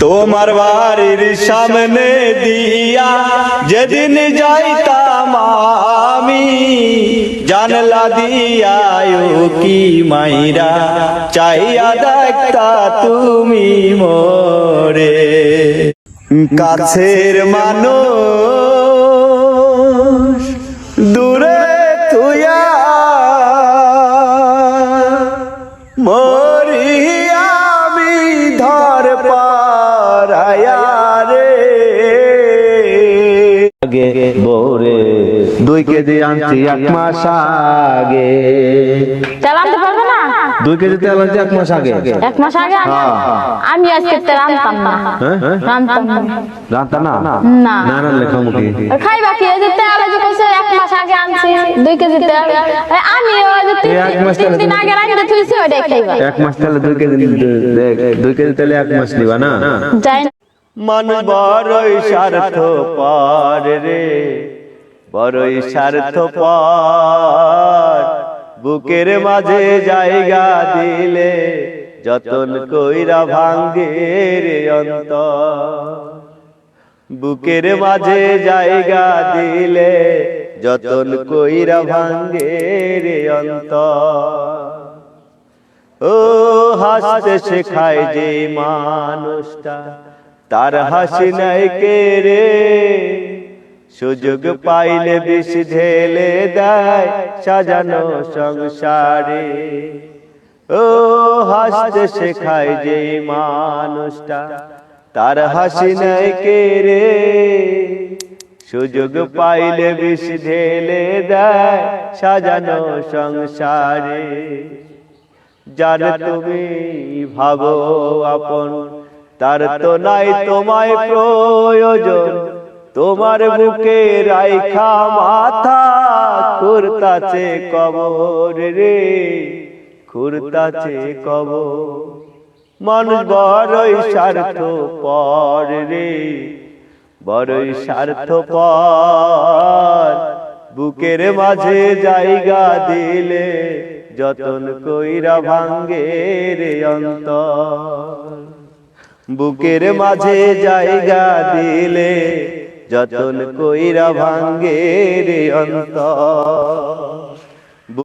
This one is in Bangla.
তোমার বাড়ির সামনে দিয়া যেদিন যাইতাম আমি, জানলা দিয়া কি মাইরা, চাইয়া দেখতা তুমি মোরে। কাছের মানুষ রে আগে বোরে দুই কেজি আনছি এক মাস আগে। তেল আনতে পারবে না? দুই কেজি তেল আনছি এক মাস আগে। এক মাস আগে আমি আজকে তেল আনতাম না। হ্যাঁ? আনতাম না। জানতা না? না। না খাইবা কি? এই যে তেল যে কইছে কেজি আমি দিন আগে এক মাস তাহলে কেজি কেজি এক মাস না? বড়ই স্বার্থ পার রে বড়ই স্বার্থ পার। বুকের মাঝে জায়গা দিলে যতন কইরা ভাঙ্গের অন্ত বুকের মাঝে জায়গা দিলে যতন কইরা ভাঙ্গে রে অন্তর। ও হাসতে শেখায় যে মানুষটা তার হাসি নাই কে রে? সুযোগ পাইলে বিষ ঢেলে দেয় সাজানো সংসারে। ও হাসতে শেখায় যে মানুষটা তার হাসি নাই কে রে? সুযোগ পাইলে বিষ ঢেলে দেয় সাজানো সংসারে। যার তুমি ভাবো আপন তার তো নাই তোমায় প্রয়োজন। তোমার বুকে রাইখা মাথা খুরতাছে কবর রে। খুরতাছে কবর। মানুষ বড়ই স্বার্থ পর রে। বড়ই স্বার্থ পর বুকের মাঝে জায়গা দিলে যতন কইরা ভাঙ্গে রে অন্তর। বুকের মাঝে জায়গা দিলে যতন কইরা ভাঙ্গে রে অন্তর।